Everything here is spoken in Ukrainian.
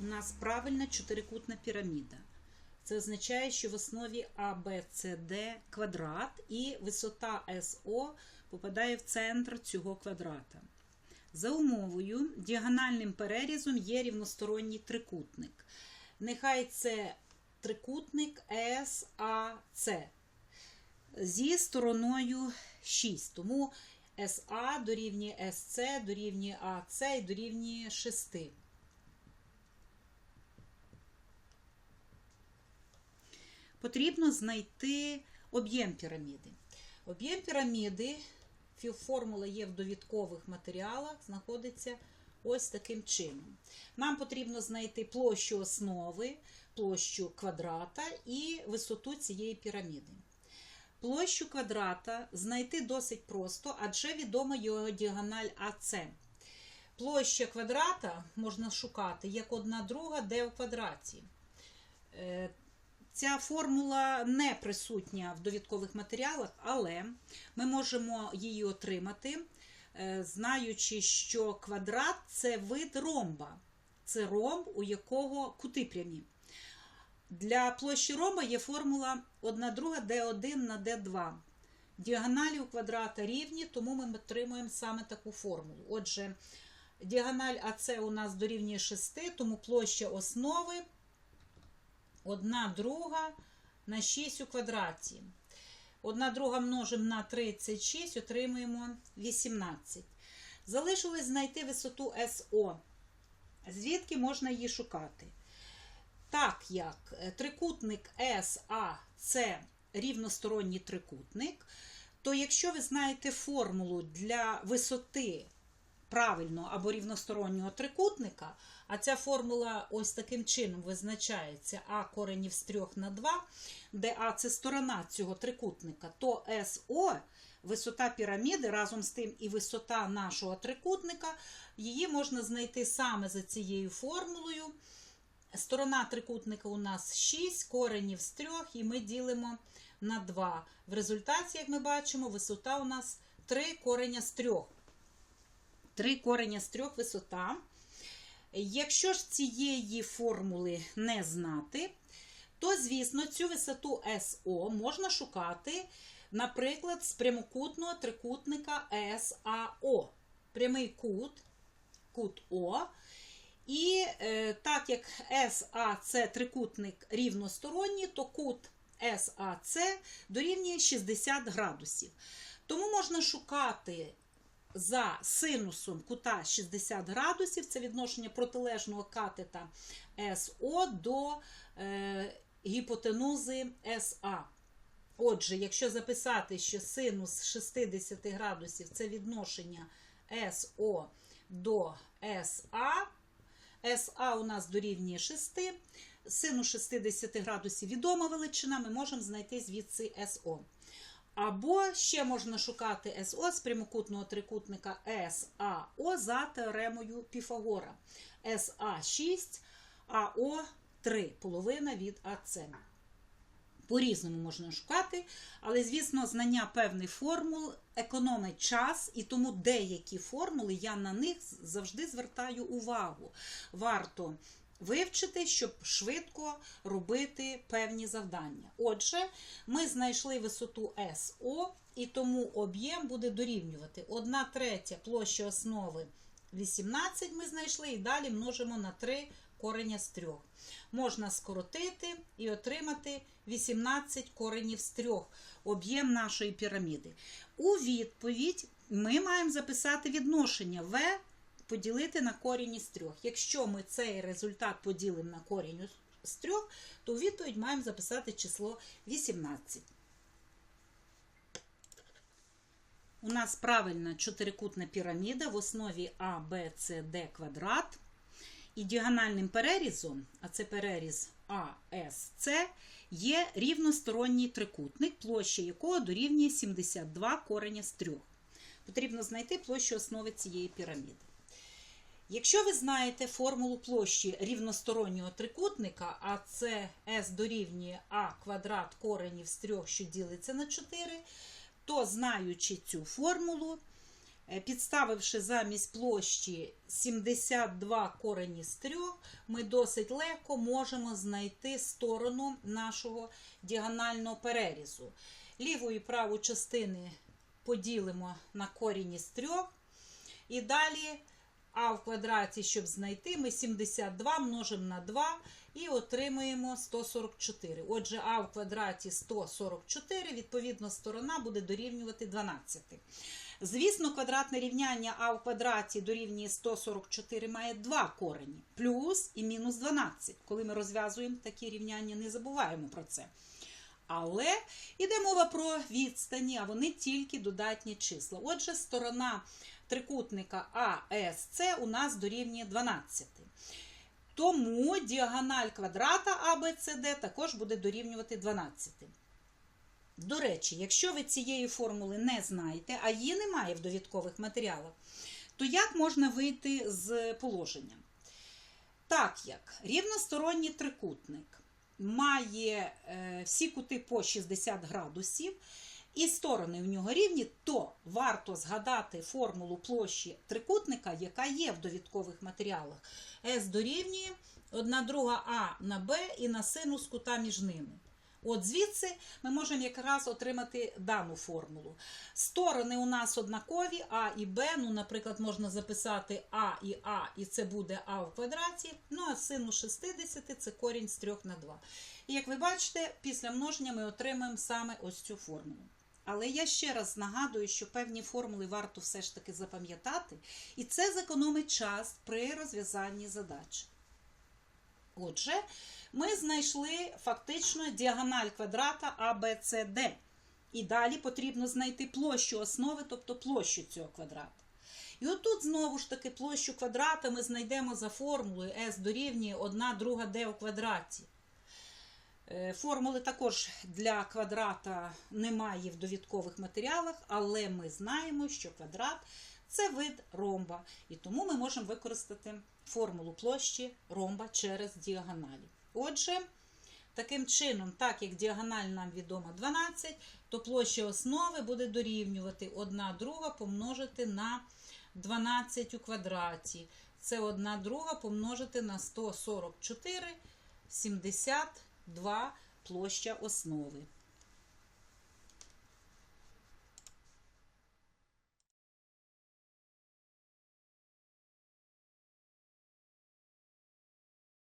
у нас правильна чотирикутна піраміда. Це означає, що в основі ABCD квадрат і висота СО попадає в центр цього квадрата. За умовою, діагональним перерізом є рівносторонній трикутник. Нехай це трикутник SAC зі стороною 6. Тому SA дорівнює SC, дорівнює AC і дорівнює 6. Потрібно знайти об'єм піраміди. Об'єм піраміди, формула є в довідкових матеріалах, знаходиться ось таким чином. Нам потрібно знайти площу основи, площу квадрата і висоту цієї піраміди. Площу квадрата знайти досить просто, адже відома його діагональ АС. Площа квадрата можна шукати як одна друга d в квадраті. Ця формула не присутня в довідкових матеріалах, але ми можемо її отримати, е, знаючи, що квадрат це вид ромба. Це ромб, у якого кути прямі. Для площі ромба є формула 1 друга d1 на d2. Діагоналі у квадрата рівні, тому ми отримуємо саме таку формулу. Отже, діагональ АС у нас дорівнює 6, тому площа основи 1 друга на 6 у квадраті. 1 друга множимо на 36, отримуємо 18. Залишилось знайти висоту СО. Звідки можна її шукати? Так як е, трикутник SAC рівносторонній трикутник, то якщо ви знаєте формулу для висоти правильного або рівностороннього трикутника, а ця формула ось таким чином визначається а коренів з 3 на 2, де А це сторона цього трикутника, то СО, висота піраміди, разом з тим і висота нашого трикутника, її можна знайти саме за цією формулою. Сторона трикутника у нас 6, коренів з 3, і ми ділимо на 2. В результаті, як ми бачимо, висота у нас 3 кореня з 3. 3 кореня з 3 висота. Якщо ж цієї формули не знати, то, звісно, цю висоту СО можна шукати, наприклад, з прямокутного трикутника САО. Прямий кут, кут О. І е, так як СА це трикутник рівносторонній, то кут САЦ дорівнює 60 градусів. Тому можна шукати за синусом кута 60 градусів, це відношення протилежного катета СО до е, гіпотенузи СА. Отже, якщо записати, що синус 60 градусів це відношення СО до СА, СА у нас дорівнює 6, синус 60 градусів відома величина, ми можемо знайти звідси СО. Або ще можна шукати СО з прямокутного трикутника САО за теоремою Піфагора. СА 6, АО 3, половина від АЦ. По-різному можна шукати, але, звісно, знання певних формул економить час, і тому деякі формули я на них завжди звертаю увагу. Варто вивчити, щоб швидко робити певні завдання. Отже, ми знайшли висоту СО, і тому об'єм буде дорівнювати 1 третя площа основи 18 ми знайшли, і далі множимо на 3 кореня з 3. Можна скоротити і отримати 18 коренів з 3 об'єм нашої піраміди. У відповідь ми маємо записати відношення В поділити на корінь із 3. Якщо ми цей результат поділимо на корінь з 3, то у відповідь маємо записати число 18. У нас правильна чотирикутна піраміда в основі А, Б, С, Д квадрат. І діагональним перерізом, а це переріз АСЦ, є рівносторонній трикутник, площа якого дорівнює 72 кореня з 3. Потрібно знайти площу основи цієї піраміди. Якщо ви знаєте формулу площі рівностороннього трикутника, а це S дорівнює А квадрат коренів з 3, що ділиться на 4, то знаючи цю формулу, Е, Підставивши замість площі 72 корені з 3, ми досить легко можемо знайти сторону нашого діагонального перерізу. Ліву і праву частини поділимо на корінь із 3. І далі а в квадраті, щоб знайти, ми 72 множимо на 2 і отримуємо 144. Отже, а в квадраті 144, відповідно, сторона буде дорівнювати 12. Звісно, квадратне рівняння а в квадраті дорівнює 144 має два корені, плюс і мінус 12. Коли ми розв'язуємо такі рівняння, не забуваємо про це. Але йде мова про відстані, а вони тільки додатні числа. Отже, сторона трикутника АСЦ у нас дорівнює 12. Тому діагональ квадрата ABCD також буде дорівнювати 12. До речі, якщо ви цієї формули не знаєте, а її немає в довідкових матеріалах, то як можна вийти з положення? Так як рівносторонній трикутник має е, всі кути по 60 градусів, і сторони в нього рівні, то варто згадати формулу площі трикутника, яка є в довідкових матеріалах. С дорівнює 1 друга А на Б і на синус кута між ними. От звідси ми можемо якраз отримати дану формулу. Сторони у нас однакові, А і Б. Ну, наприклад, можна записати А і А, і це буде А в квадраті. Ну, а синус 60 це корінь з 3 на 2. І як ви бачите, після множення ми отримаємо саме ось цю формулу. Але я ще раз нагадую, що певні формули варто все ж таки запам'ятати, і це зекономить час при розв'язанні задач. Отже, ми знайшли фактично діагональ квадрата ABCD. І далі потрібно знайти площу основи, тобто площу цього квадрата. І отут знову ж таки площу квадрата ми знайдемо за формулою S дорівнює 1 друга d у квадраті. Е, Формули також для квадрата немає в довідкових матеріалах, але ми знаємо, що квадрат це вид ромба. І тому ми можемо використати формулу площі ромба через діагоналі. Отже, таким чином, так як діагональ нам відома 12, то площа основи буде дорівнювати 1 друга помножити на 12 у квадраті. Це 1 друга помножити на 144, 72 площа основи.